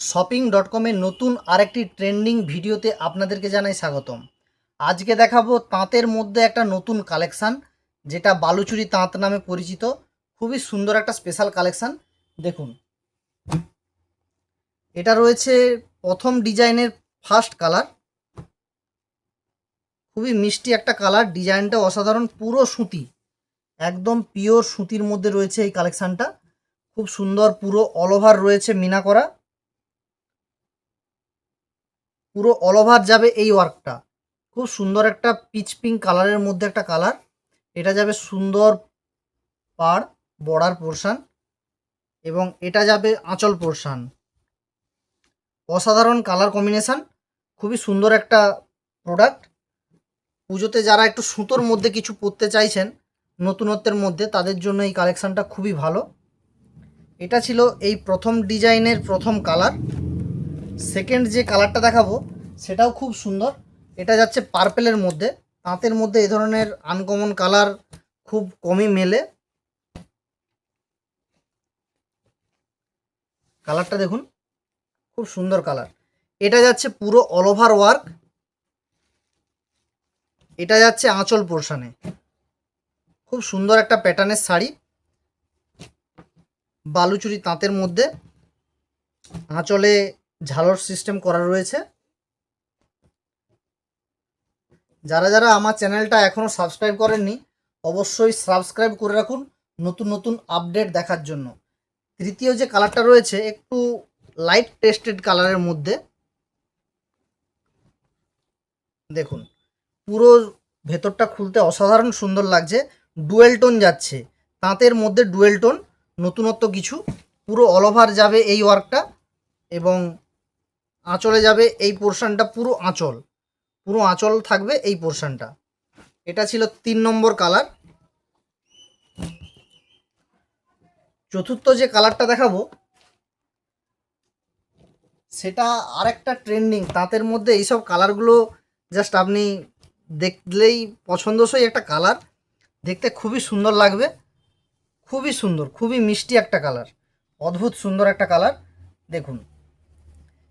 Shopping dot কমের নতুন আরেকটি ট্রেন্ডিং ভিডিওতে আপনাদেরকে জানাই স্বাগতম। আজকে দেখাবো তাঁতের মধ্যে একটা নতুন কালেকশান যেটা বালুচুরি তাঁত নামে পরিচিত। খুবই সুন্দর একটা স্পেশাল কালেকশান দেখুন। এটা রয়েছে প্রথম ডিজাইনের ফার্স্ট কালার খুবই মিষ্টি একটা কালার ডিজাইনটা অসাধারণ, পুরো সুতি। একদম পিওর সুতির মধ্যে রয়েছে এই কালেকশানটা খুব সুন্দর, পুরো অল ওভার রয়েছে মিনা করা। পুরো অল ওভার যাবে এই ওয়ার্কটা। খুব সুন্দর একটা পিচ পিঙ্ক কালারের মধ্যে একটা কালার এটা যাবে সুন্দর পার বর্ডার পোর্শান এবং এটা যাবে আঁচল পোর্শান অসাধারণ কালার কম্বিনেশান খুবই সুন্দর একটা প্রোডাক্ট পুজোতে যারা একটু সুতোর মধ্যে কিছু পরতে চাইছেন, নতুনত্বের মধ্যে, তাদের জন্য এই কালেকশানটা খুবই ভালো। এটা ছিল এই প্রথম ডিজাইনের প্রথম কালার সেকেন্ড যে কালারটা দেখাবো, সেটাও খুব সুন্দর। এটা যাচ্ছে পার্পেলের মধ্যে। তাঁতের মধ্যে এই ধরনের আনকমন কালার খুব কমই মেলে। কালারটা দেখুন, খুব সুন্দর কালার এটা যাচ্ছে পুরো অল ওভার ওয়ার্ক এটা যাচ্ছে আঁচল পোর্শানে খুব সুন্দর একটা প্যাটার্নের শাড়ি। বালুচুরি তাঁতের মধ্যে। আঁচলে ঝালর সিস্টেম করা রয়েছে। যারা যারা আমার চ্যানেলটা এখনও সাবস্ক্রাইব করেননি, অবশ্যই সাবস্ক্রাইব করে রাখুন নতুন নতুন আপডেট দেখার জন্য। তৃতীয় যে কালারটা রয়েছে, একটু লাইট টেস্টেড কালারের মধ্যে। দেখুন, পুরো ভেতরটা খুলতে অসাধারণ সুন্দর লাগছে। ডুয়েল টোন যাচ্ছে। তাঁতের মধ্যে ডুয়েল টোন নতুনত্ব কিছু। পুরো অল ওভার যাবে এই ওয়ার্কটা এবং আঁচলে যাবে এই পোর্শনটা পুরো আঁচল। পুরো আঁচল থাকবে এই পোর্শনটা। এটা ছিল তিন নম্বর কালার। চতুর্থ যে কালারটা দেখাবো, সেটা আরেকটা ট্রেন্ডিং তাঁতের মধ্যে এইসব কালারগুলো জাস্ট আপনি দেখলেই পছন্দসই একটা কালার। দেখতে খুবই সুন্দর লাগবে। খুবই সুন্দর, খুবই মিষ্টি একটা কালার। অদ্ভুত সুন্দর একটা কালার। দেখুন।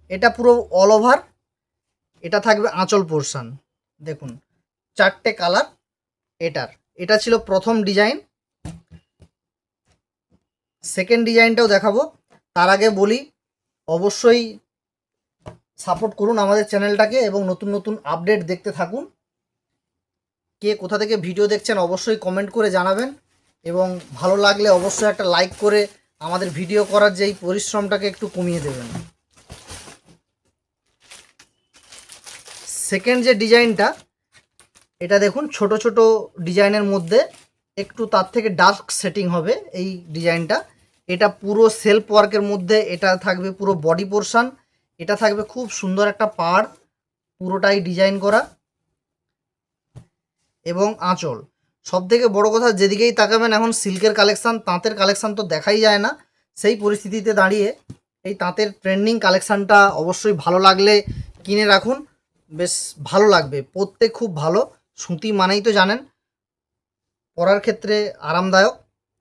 এটা পুরো অল ওভার এটা থাকবে আঁচল পোর্শন দেখুন, চারটে কালার এটার। এটা ছিল প্রথম ডিজাইন সেকেন্ড ডিজাইনটাও দেখাবো। তার আগে বলি, অবশ্যই সাপোর্ট করুন আমাদের চ্যানেলটাকে এবং নতুন নতুন আপডেট দেখতে থাকুন। কে কোথা থেকে ভিডিও দেখছেন অবশ্যই কমেন্ট করে জানাবেন এবং ভালো লাগলে অবশ্যই একটা লাইক করে আমাদের ভিডিও করার যে এই পরিশ্রমটাকে একটু কমিয়ে দেবেন। সেকেন্ড যে ডিজাইনটা, এটা দেখুন, ছোট ছোট ডিজাইনের মধ্যে একটু তার থেকে ডার্ক সেটিং হবে এই ডিজাইনটা। এটা পুরো সেলফ ওয়ার্কের মধ্যে, এটা থাকবে পুরো বডি পোর্শন এটা থাকবে খুব সুন্দর একটা পাড়, পুরোটাই ডিজাইন করা এবং আঁচল। সব থেকে বড়ো কথা, যেদিকেই তাকাবেন, এখন সিল্কের কালেকশান তাঁতের কালেকশান তো দেখাই যায় না। সেই পরিস্থিতিতে দাঁড়িয়ে এই তাঁতের ট্রেন্ডিং কালেকশানটা অবশ্যই ভালো লাগলে কিনে রাখুন। বেশ ভালো লাগবে। পরতে খুব ভালো। সুতি মানেই তো জানেন পরার ক্ষেত্রে আরামদায়ক,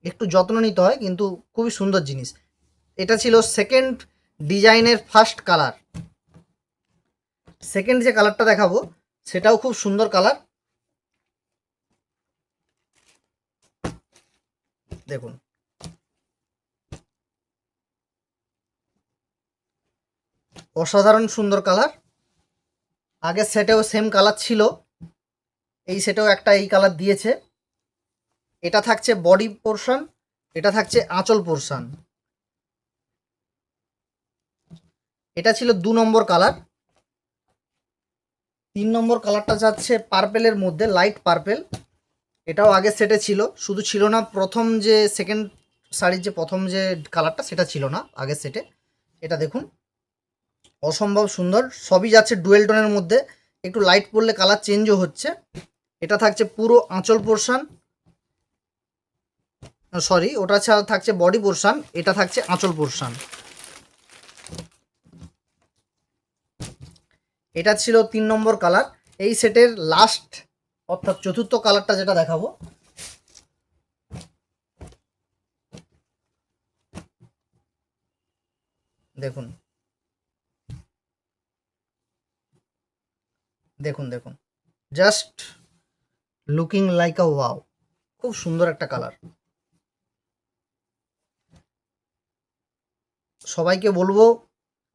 একটু যত্ন নিতে হয়, কিন্তু খুবই সুন্দর জিনিস। এটা ছিল সেকেন্ড ডিজাইনের ফার্স্ট কালার সেকেন্ড যে কালারটা দেখাবো, সেটাও খুব সুন্দর কালার দেখুন। অসাধারণ সুন্দর কালার আগে সেটেও সেম কালার ছিল। এই সেটেও একটা এই কালার দিয়েছে। এটা থাকছে বডি পোর্শন এটা থাকছে আঁচল পোর্শন এটা ছিল দু নম্বর কালার তিন নম্বর কালারটা যাচ্ছে পার্পেলের মধ্যে লাইট পার্পেল এটাও আগে সেটে ছিল, শুধু ছিল না প্রথম যে সেকেন্ড শাড়ির যে প্রথম যে কালারটা সেটা ছিল না আগের সেটে। এটা দেখুন। অসম্ভব সুন্দর। সবই যাচ্ছে ডুয়েল টোনের মধ্যে। একটু লাইট পড়লে কালার চেঞ্জও হচ্ছে। এটা থাকছে পুরো আঁচল পোর্শন সরি ওটা ছাড়া থাকছে বডি পোর্শন এটা থাকছে আঁচল পোর্শন এটা ছিল তিন নম্বর কালার এই সেটের লাস্ট অর্থাৎ চতুর্থ কালারটা যেটা দেখাবো। দেখুন। দেখুন দেখুন। Just looking like a wow খুব সুন্দর একটা কালার সবাইকে বলব,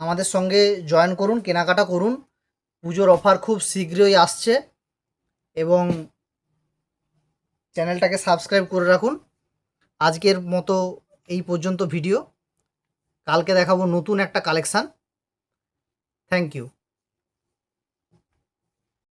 আমাদের সঙ্গে জয়েন করুন, কেনাকাটা করুন। পুজোর অফার খুব শীঘ্রই আসছে। এবং চ্যানেলটাকে সাবস্ক্রাইব করে রাখুন। আজকের মতো এই পর্যন্ত ভিডিও কালকে দেখাবো নতুন একটা কালেকশান থ্যাংক ইউ